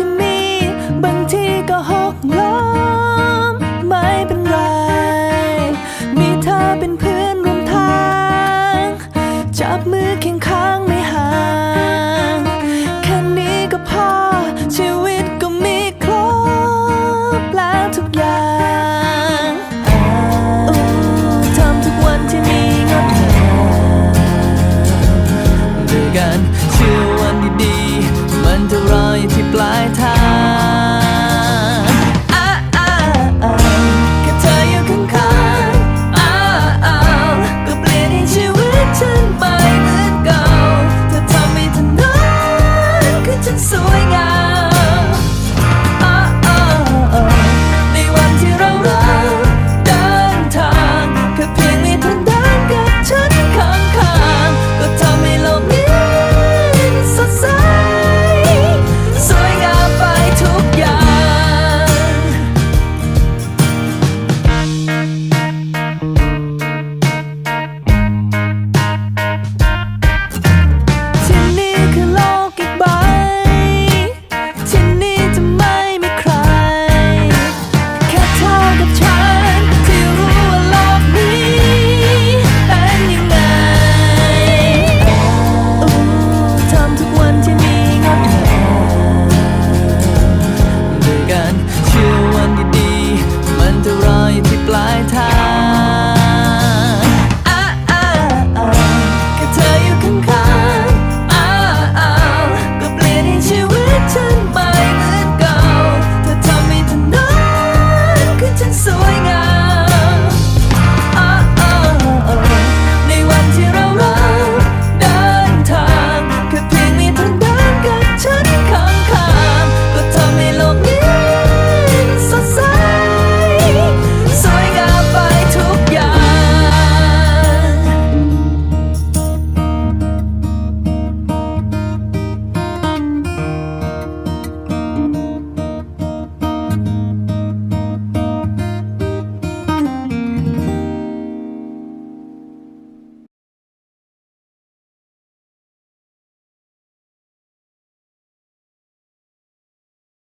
ที่มี บางทีก็หกล้มไม่เป็นไร มีเธอเป็นเพื่อนร่วมทาง จับมือเคียงข้างไม่ห่าง แค่นี้ก็พอ ชีวิตก็มีครบแล้วทุกอย่างทำทุกวันที่มีงดงามด้วยกันเชื่อวันดีๆ นจะรออยู่ที่ปลายทางอ้าอ้าอ้าแค่เธออยู่ข้างๆอ้าอ้าก็เปลี่ยนให้ชีวิตฉันไปเหมือนเก่าเธอทำให้เธอนั้นคือฉันสวยงาม